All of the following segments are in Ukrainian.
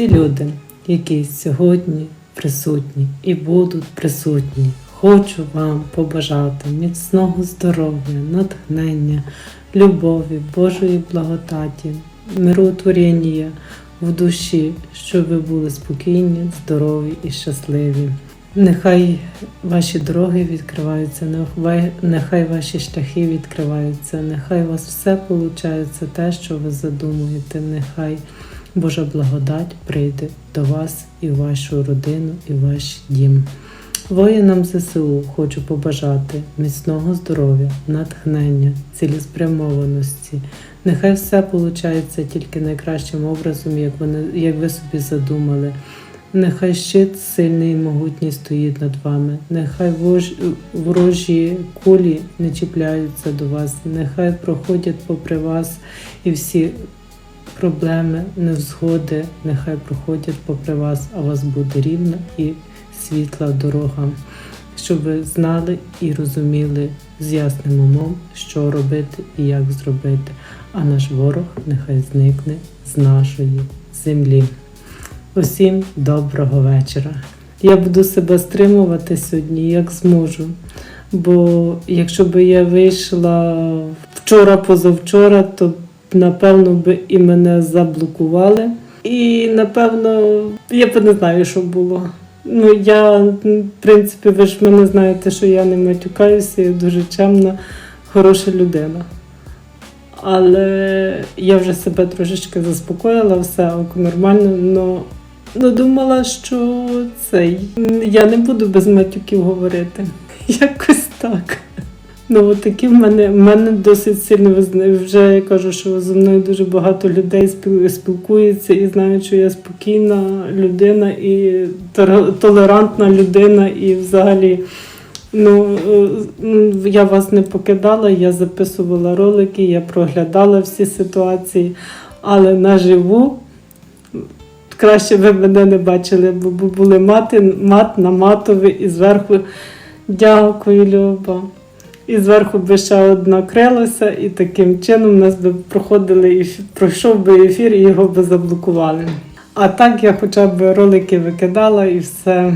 всі люди, які сьогодні присутні і будуть присутні. Хочу вам побажати міцного здоров'я, натхнення, любові, Божої благодаті, миротворення в душі, щоб ви були спокійні, здорові і щасливі. Нехай ваші дороги відкриваються, нехай- ваші шляхи відкриваються, нехай у вас все виходить те, що ви задумуєте. Нехай Божа благодать прийде до вас і в вашу родину, і в ваш дім. Воїнам ЗСУ хочу побажати міцного здоров'я, натхнення, цілеспрямованості. Нехай все виходить тільки найкращим образом, як, вони, як ви собі задумали. Нехай щит сильний і могутній стоїть над вами. Нехай ворожі кулі не чіпляються до вас. Нехай проходять попри вас і всі проблеми, невзгоди, нехай проходять попри вас, а вас буде рівна і світла дорога, щоб ви знали і розуміли з ясним умом, що робити і як зробити. А наш ворог нехай зникне з нашої землі. Усім доброго вечора. Я буду себе стримувати сьогодні, як зможу. Бо якщо б я вийшла вчора позавчора, то напевно би і мене заблокували. І напевно я б не знаю, що було. Ну я, в принципі, ви ж мене знаєте, що я не матюкаюся, я дуже чемна, хороша людина. Але я вже себе трошечки заспокоїла, все нормально, но, но думала, що цей я не буду без матюків говорити. Якось так. Ну, от такі в мене, в мене досить сильно вже я кажу, що зі мною дуже багато людей спіл- спілкується і знають, що я спокійна людина і толерантна людина, і взагалі. Ну, е, я вас не покидала, я записувала ролики, я проглядала всі ситуації, але наживу краще ви мене не бачили, бо були мати, мат на матові і зверху дякую, Люба. І зверху би ще одна крилася, і таким чином нас би проходили пройшов би ефір і його би заблокували. А так я хоча б ролики викидала і все,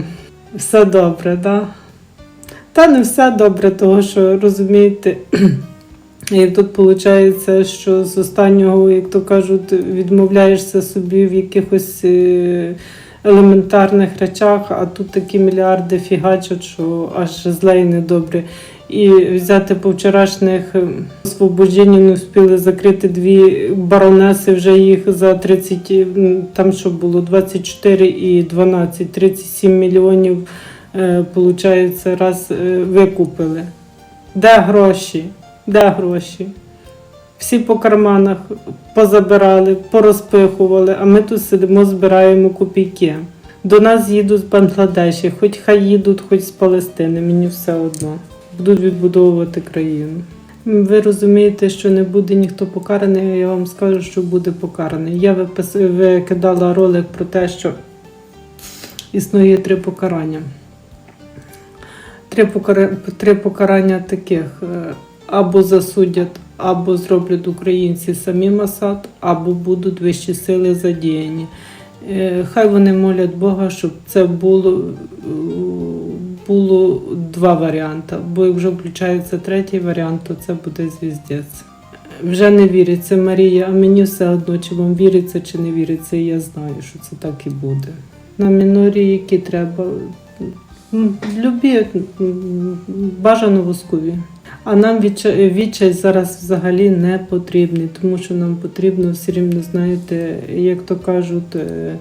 все добре, да? Та не все добре, того що розумієте, і тут виходить, що з останнього, як то кажуть, відмовляєшся собі в якихось е, елементарних речах, а тут такі мільярди фігачать, що аж зле і недобре. І взяти по вчорашніх е, не встигли закрити дві баронеси, вже їх за 30, там що було 24 і 12, 37 мільйонів, е, получається, раз е, викупили. Де гроші? Де гроші? Всі по карманах позабирали, порозпихували, а ми тут сидимо, збираємо копійки. До нас їдуть з Бангладеші, хоч хай їдуть, хоч з Палестини, мені все одно. Будуть відбудовувати країну. Ви розумієте, що не буде ніхто покараний, я вам скажу, що буде покараний. Я викидала ролик про те, що існує три покарання. Три, покара... три покарання таких е, або засудять, або зроблять українці самі Масад, або будуть вищі сили задіяні. Е, Хай вони молять Бога, щоб це було, е, було два варіанти. Бо якщо включається третій варіант, то це буде звіздець. Вже не віриться Марія, а мені все одно, чи вам віриться, чи не віриться, і я знаю, що це так і буде. На мінорі, які треба, любі, бажано воскові. А нам відчай зараз взагалі не потрібний, тому що нам потрібно все рівно, знаєте, як то кажуть, е,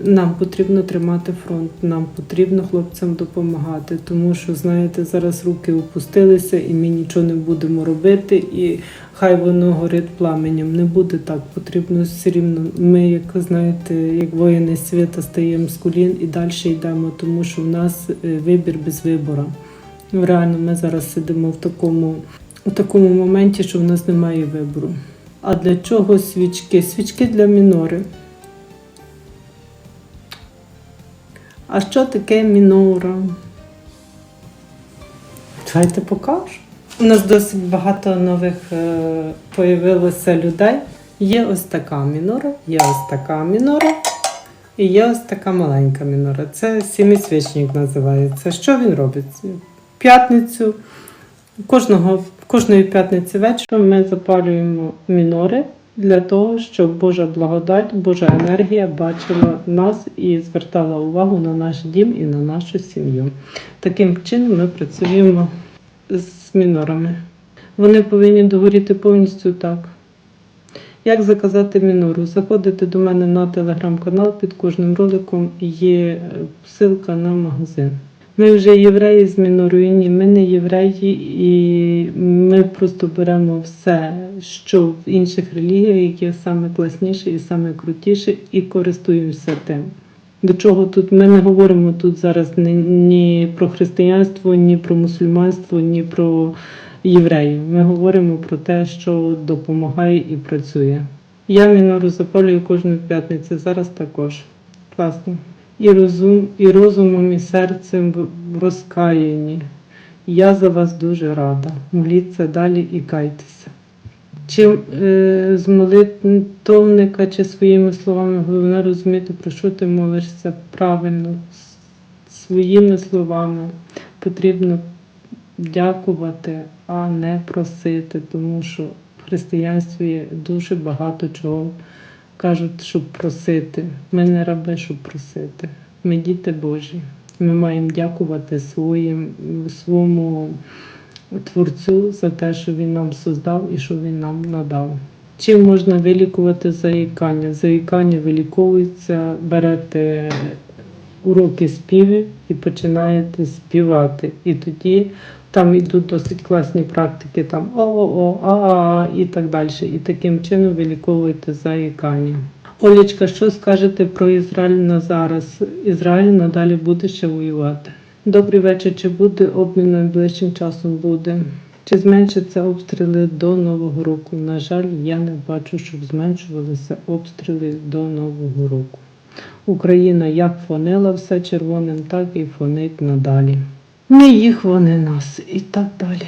нам потрібно тримати фронт, нам потрібно хлопцям допомагати, тому що, знаєте, зараз руки опустилися і ми нічого не будемо робити, і хай воно горить пламенем. Не буде так. Потрібно все рівно. Ми, як знаєте, як воїни світа, стаємо з колін і далі йдемо, тому що в нас е, вибір без вибору. Реально, ми зараз сидимо в такому, в такому моменті, що в нас немає вибору. А для чого свічки? Свічки для мінори. А що таке мінора? Чайте покажу. У нас досить багато нових е, появилося людей. Є ось така мінора, є ось така мінора, І є ось така маленька мінора. Це сімісвічник називається. Що він робить? П'ятницю, кожного, кожної п'ятниці вечором ми запалюємо мінори для того, щоб Божа благодать, Божа енергія бачила нас і звертала увагу на наш дім і на нашу сім'ю. Таким чином ми працюємо з мінорами. Вони повинні догоріти повністю так. Як заказати мінору? Заходите до мене на телеграм-канал, під кожним роликом є е, ссылка на магазин. Ми вже євреї з мінорою, ні, ми не євреї, і ми просто беремо все, що в інших релігіях, яке саме класніше і саме крутіше, і користуємося тим. До чого тут ми не говоримо тут зараз ні, ні про християнство, ні про мусульманство, ні про євреїв. Ми говоримо про те, що допомагає і працює. Я мінору запалюю кожну п'ятницю, зараз також. Класно. І розум, і розумом, і серцем в- розкаяні. Я за вас дуже рада. Моліться далі і кайтеся. Чи е, з молитовника, чи своїми словами головне розуміти, про що ти молишся правильно, своїми словами потрібно дякувати, а не просити, тому що в християнстві є дуже багато чого кажуть, щоб просити. Ми не раби, щоб просити. Ми діти Божі. Ми маємо дякувати своїм, своєму Творцю за те, що він нам создав і що він нам надав. Чим можна вилікувати заїкання? Заїкання виліковується, берете уроки співів і починаєте співати. І тоді там йдуть досить класні практики, там о-о-о, а-а і так далі. І таким чином виліковуєте заїкання. Олічка, що скажете про Ізраїль на зараз? Ізраїль надалі буде ще воювати. Добрий вечір. Чи буде обмін найближчим часом буде? Чи зменшаться обстріли до Нового року? На жаль, я не бачу, щоб зменшувалися обстріли до Нового року. Україна як фонила все червоним, так і фонить надалі. Не їх вони нас і так далі.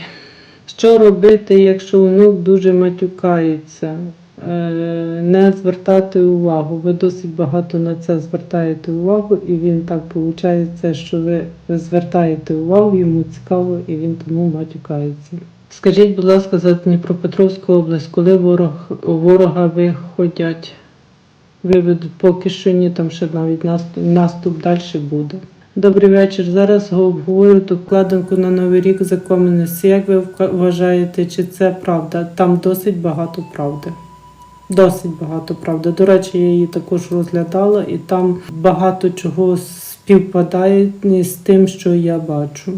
Що робити, якщо онук дуже матюкається? Е, Не звертати увагу. Ви досить багато на це звертаєте увагу, і він так виходить, що ви звертаєте увагу, йому цікаво, і він тому матюкається. Скажіть, будь ласка, за Дніпропетровську область, коли ворог, ворога виходять? Виведуть поки що ні, там ще навіть наступ, наступ далі буде. Добрий вечір. Зараз обговорю ту вкладинку на Новий рік за Комінес. Як ви вважаєте, чи це правда? Там досить багато правди. Досить багато правди. До речі, я її також розглядала, і там багато чого співпадає з тим, що я бачу.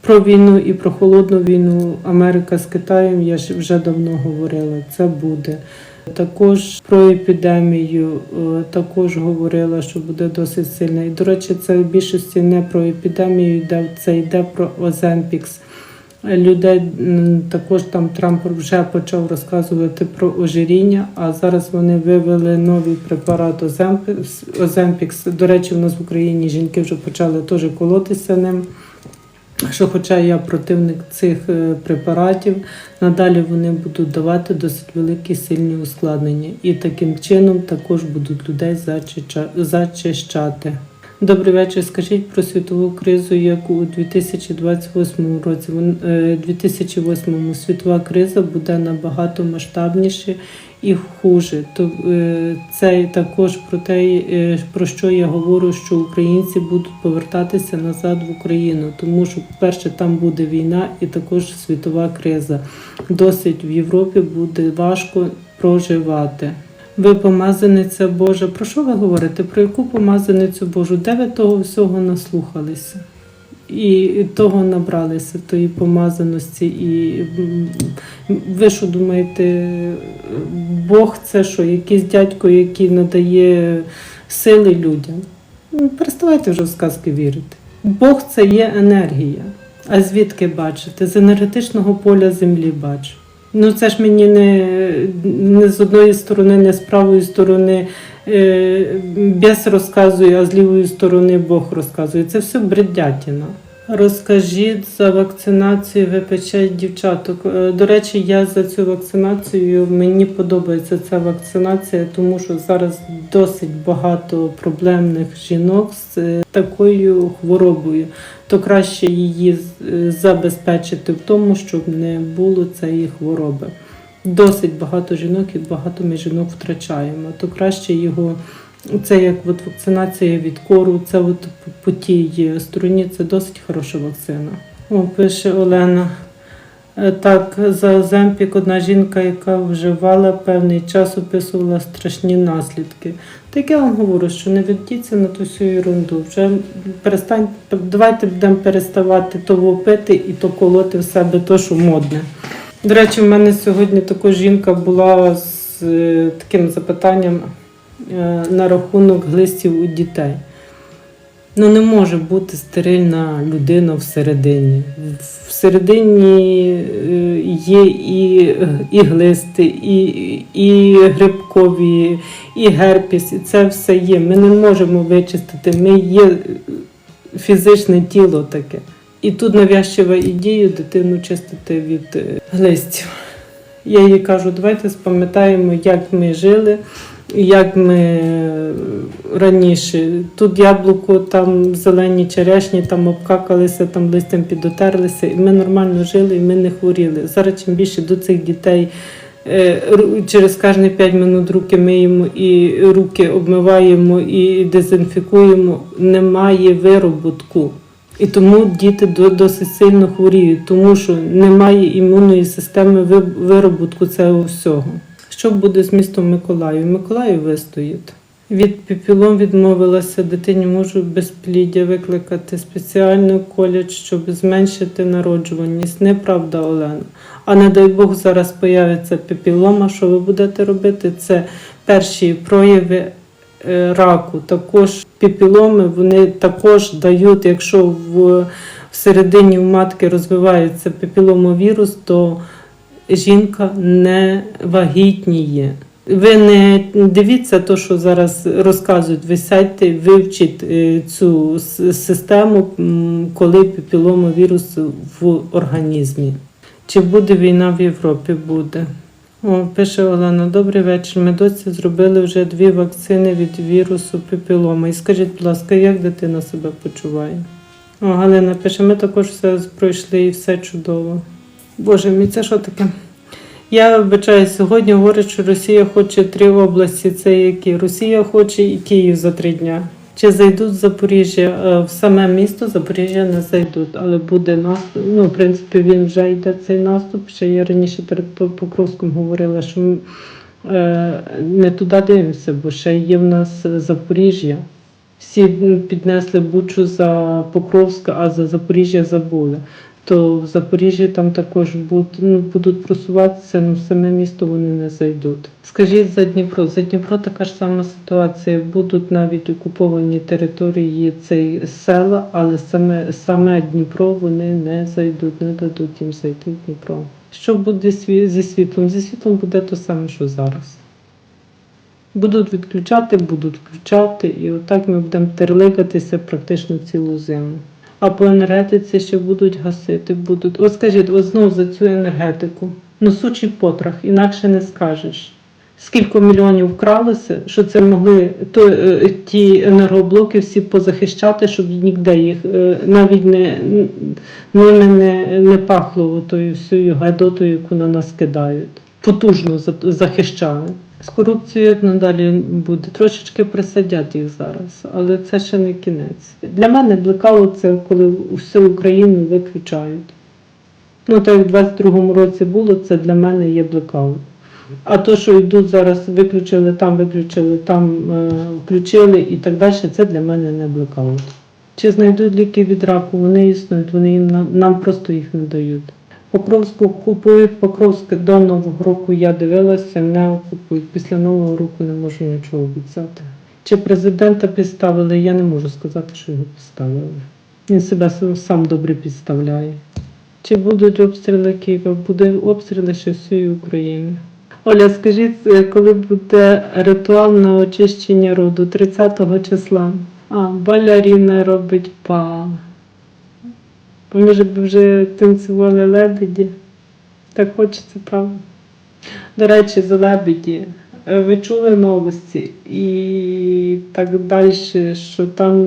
Про війну і про холодну війну Америка з Китаєм я вже давно говорила. Це буде. Також про епідемію е, також говорила, що буде досить сильна. І, до речі, це в більшості не про епідемію йде, це йде про Оземпікс. Людей також там Трамп вже почав розказувати про ожиріння, а зараз вони вивели новий препарат Оземпікс. До речі, у нас в Україні жінки вже почали теж колотися ним. Що, хоча я противник цих е, препаратів, надалі вони будуть давати досить великі сильні ускладнення, і таким чином також будуть людей зачища- зачищати. Добрий вечір. Скажіть про світову кризу, як у 2028 році. Е, 2008 світова криза буде набагато масштабніше і хуже. То е, це також про те, е, про що я говорю, що українці будуть повертатися назад в Україну, тому що, по-перше, там буде війна і також світова криза. Досить в Європі буде важко проживати. Ви помазаниця Божа. Про що ви говорите? Про яку помазаницю Божу? Де ви того всього наслухалися? І того набралися, тої помазаності. І ви що думаєте, Бог це що, якийсь дядько, який надає сили людям? Ну, Переставайте вже в сказки вірити. Бог це є енергія. А звідки бачите? З енергетичного поля землі бачу. Ну це ж мені не, не з одної сторони, не з правої сторони е, бес розказує, а з лівої сторони Бог розказує. Це все бредятіна. Розкажіть за вакцинацію ВПЧ дівчаток. Е, До речі, я за цю вакцинацію мені подобається ця вакцинація, тому що зараз досить багато проблемних жінок з е, такою хворобою. То краще її е, забезпечити в тому, щоб не було цієї хвороби. Досить багато жінок і багато ми жінок втрачаємо. То краще його це як от вакцинація від кору, це от по- тій стороні, це досить хороша вакцина. О, пише Олена. Е, Так, за Оземпік одна жінка, яка вживала певний час, описувала страшні наслідки. Так я вам говорю, що не ведіться на ту всю ерунду. Вже перестань, давайте будемо переставати то пити і то колоти в себе то, що модне. До речі, в мене сьогодні також жінка була з е, таким запитанням е, на рахунок глистів у дітей. Ну, не може бути стерильна людина всередині. Всередині е, є і, і глисти, і, і грибкові, і герпіс, і це все є. Ми не можемо вичистити. Ми є е, фізичне тіло таке. І тут навязчива ідея дитину чистити від е, глистів. Я їй кажу, давайте спам'ятаємо, як ми жили, як ми раніше. Тут яблуко, там зелені черешні, там обкакалися, там листям підотерлися, і ми нормально жили, і ми не хворіли. Зараз чим більше до цих дітей. е, Через кожні 5 минут руки миємо і руки обмиваємо і дезінфікуємо. Немає вироботку. І тому діти досить сильно хворіють, тому що немає імунної системи ви- вироботку цього всього. Що буде з містом Миколаїв? Миколаїв вистоїть. Від піпілом відмовилася дитині можу безпліддя викликати спеціальний коледж, щоб зменшити народжуваність. Неправда, Олена. А не дай Бог зараз появиться піпілома. Що ви будете робити? Це перші прояви е, раку. Також піпіломи вони також дають, якщо в всередині в матки розвивається піпіломовірус, то жінка не вагітніє. Ви не дивіться те, що зараз розказують. Ви сядьте, вивчіть е, цю систему, коли піпіломовірус в організмі. Чи буде війна в Європі? Буде. О, пише Олена, добрий вечір. Ми доці зробили вже дві вакцини від вірусу пепілома. І скажіть, будь ласка, як дитина себе почуває? О, Галина пише, ми також все пройшли і все чудово. Боже мій, це що таке? Я вибачаю, сьогодні говорять, що Росія хоче три області. Це які? Росія хоче і Київ за три дня. Чи зайдуть в Запоріжжя? Е, В саме місто Запоріжжя не зайдуть, але буде наступ. Ну, в принципі, він вже йде цей наступ. Ще я раніше перед По- Покровськом говорила, що ми, е, не туди дивимося, бо ще є в нас Запоріжжя. Всі піднесли бучу за Покровська, а за Запоріжжя забули. То в Запоріжжі там також будуть, ну, будуть просуватися, але в саме місто вони не зайдуть. Скажіть за Дніпро. За Дніпро така ж сама ситуація. Будуть навіть окуповані території цей села, але саме, саме Дніпро вони не зайдуть, не дадуть їм зайти в Дніпро. Що буде зі світлом? Зі світлом буде те саме, що зараз. Будуть відключати, будуть включати, і отак ми будемо терликатися практично цілу зиму. А по енергетиці ще будуть гасити, будуть. От скажіть, от знову за цю енергетику. Носучий потрах, інакше не скажеш. Скільки мільйонів вкралося, що це могли то, е, ті енергоблоки всі позахищати, щоб ніде їх е, навіть не, ними не, не пахло тою всією гайдотою, яку на нас кидають. Потужно за- захищали. З корупцією надалі буде. Трошечки присадять їх зараз, але це ще не кінець. Для мене блекаут це коли всю Україну виключають. Ну, так як в 22-му році було, це для мене є блекаут. А то, що йдуть зараз, виключили там, виключили там, е, включили і так далі, це для мене не блекаут. Чи знайдуть ліки від раку? Вони існують, вони їм нам просто їх не дають. Покровську купують, Покровське до Нового року я дивилася, не купують. Після Нового року не можу нічого обіцяти. Чи президента підставили, я не можу сказати, що його підставили. Він себе сам- добре підставляє. Чи будуть обстріли Києва? Буде обстріли ще всієї України. Оля, скажіть, е, коли буде ритуал на очищення роду 30 числа? А, балеріна робить па. Може б вже танцювали лебеді. Так хочеться, правда? До речі, за лебеді. Е, Ви чули новості і так далі, що там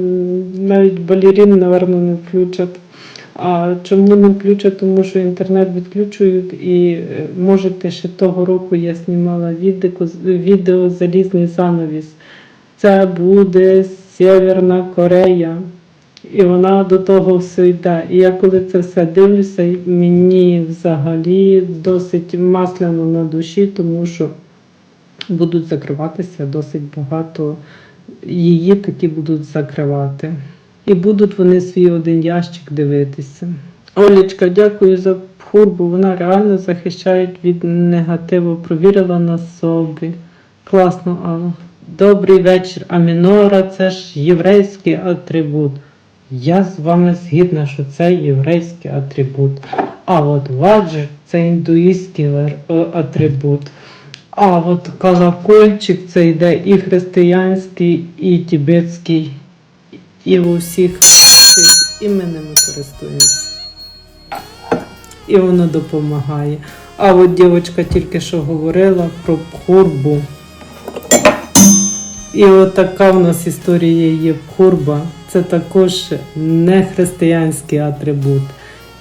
навіть балерін, напевно, не включать. А чому не включать? Тому що інтернет відключують і е, можете ще того року я знімала відео, відео Залізний занавіс. Це буде Северна Корея. І вона до того все йде. І я коли це все дивлюся, мені взагалі досить масляно на душі, тому що будуть закриватися досить багато її таки будуть закривати. І будуть вони свій один ящик дивитися. Олечка, дякую за хурбу. Вона реально захищає від негативу. Провірила на собі. Класно, Алла. Добрий вечір. Амінора це ж єврейський атрибут. Я з вами згідна, що це єврейський атрибут. А от ваджи це індуїстський е, атрибут. А от колокольчик це йде і християнський, і тібетський, і у всіх і ми ними. І воно допомагає. А от дівчинка тільки що говорила про пхурбу. І от така в нас історія є пхурба. Це також не християнський атрибут.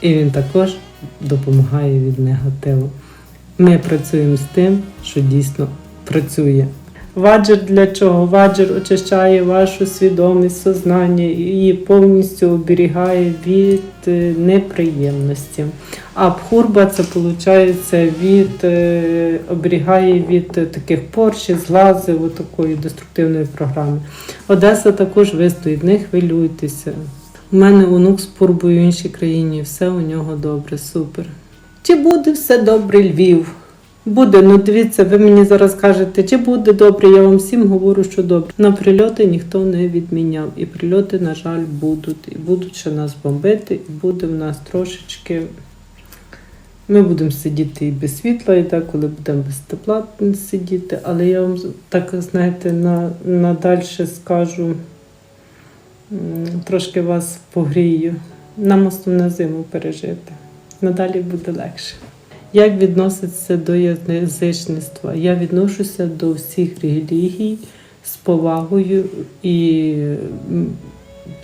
І він також допомагає від негативу. Ми працюємо з тим, що дійсно працює. Ваджер для чого? Ваджер очищає вашу свідомість, сознання і повністю оберігає від е, неприємності. А пхурба це виходить від е, оберігає від таких поршів, злазів, такої деструктивної програми. Одеса також вистоїть, не хвилюйтеся. У мене онук з пурбою в іншій країні, все у нього добре, супер. Чи буде все добре, Львів? Буде, ну дивіться, ви мені зараз кажете, чи буде добре, я вам всім говорю, що добре. На прильоти ніхто не відміняв. І прильоти, на жаль, будуть. І будуть ще нас бомбити, і буде в нас трошечки. Ми будемо сидіти і без світла, і так, коли будемо без тепла сидіти. Але я вам так, знаєте, на, надальше скажу, трошки вас погрію. Нам основне зиму пережити. Надалі буде легше. Як відноситься до язичництва? Я відношуся до всіх релігій з повагою, і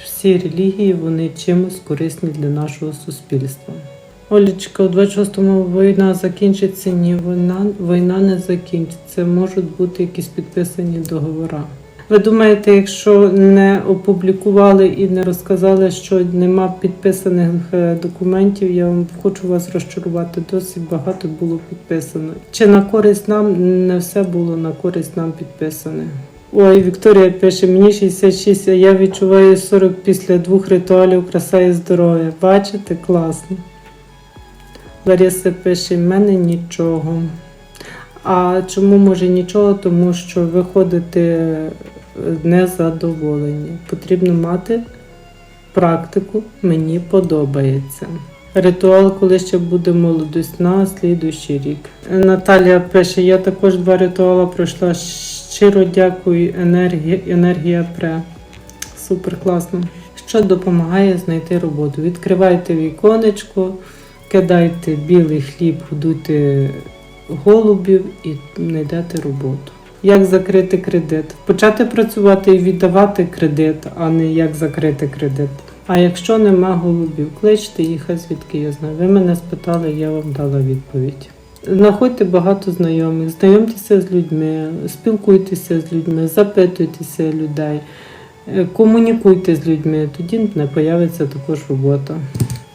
всі релігії вони чимось корисні для нашого суспільства. Олечка, у 26-му війна закінчиться. Ні, війна, війна не закінчиться. Можуть бути якісь підписані договори. Ви думаєте, якщо не опублікували і не розказали, що нема підписаних е, документів, я вам хочу вас розчарувати. Досить багато було підписано. Чи на користь нам не все було на користь нам підписане? Ой, Вікторія пише, мені 66, а я відчуваю 40 після двох ритуалів краса і здоров'я. Бачите, класно. Лариса пише, в мене нічого. А чому може нічого? Тому що ви ходите е, незадоволені. Потрібно мати практику, мені подобається. Ритуал, коли ще буде молодість на слідуючий рік. Наталія пише: я також два ритуали пройшла. Щиро дякую, енергія, енергія пре. Супер класно. Що допомагає знайти роботу? Відкривайте віконечко, кидайте білий хліб, годуйте голубів і знайдете роботу. Як закрити кредит? Почати працювати і віддавати кредит, а не як закрити кредит. А якщо нема голубів, кличте їх, а звідки я знаю. Ви мене спитали, я вам дала відповідь. Знаходьте багато знайомих, знайомтеся з людьми, спілкуйтеся з людьми, запитуйтеся людей, е, комунікуйте з людьми, тоді не появиться також робота.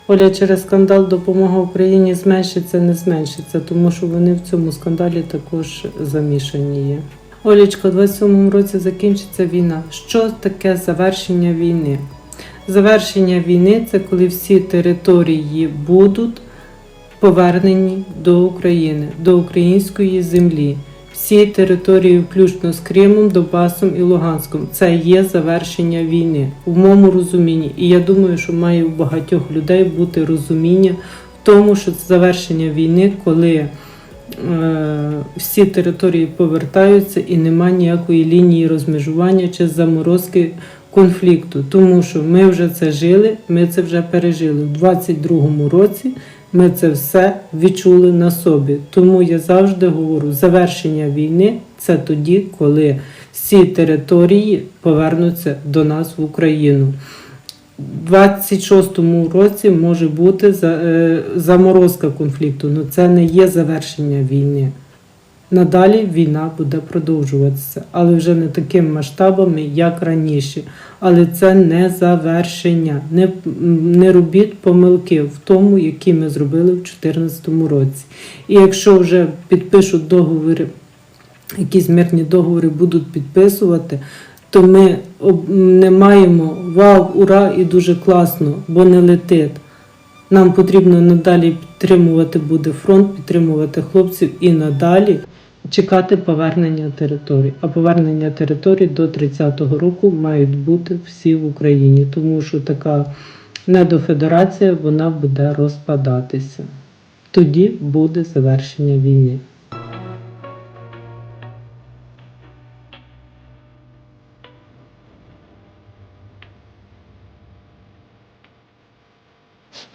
Оля, через скандал допомога Україні зменшиться, не зменшиться, тому що вони в цьому скандалі також замішані є. Олічка, у 27-му році закінчиться війна. Що таке завершення війни? Завершення війни це коли всі території будуть повернені до України, до української землі. Всі території, включно з Кримом, Донбасом і Луганськом, це є завершення війни в моєму розумінні. І я думаю, що має у багатьох людей бути розуміння в тому, що це завершення війни, коли е, всі території повертаються і немає ніякої лінії розмежування чи заморозки конфлікту, тому що ми вже це жили, ми це вже пережили. У 22-му році ми це все відчули на собі. Тому я завжди говорю, завершення війни це тоді, коли всі території повернуться до нас в Україну. У 26-му році може бути е, заморозка конфлікту, але це не є завершення війни. Надалі війна буде продовжуватися, але вже не такими масштабами, як раніше. Але це не завершення. Не, не робіть помилки в тому, які ми зробили в 2014 році. І якщо вже підпишуть договори, якісь мирні договори будуть підписувати, то ми не маємо вау, ура і дуже класно, бо не летить. Нам потрібно надалі підтримувати буде фронт, підтримувати хлопців і надалі чекати повернення територій. А повернення територій до 30-го року мають бути всі в Україні, тому що така недофедерація вона буде розпадатися. Тоді буде завершення війни.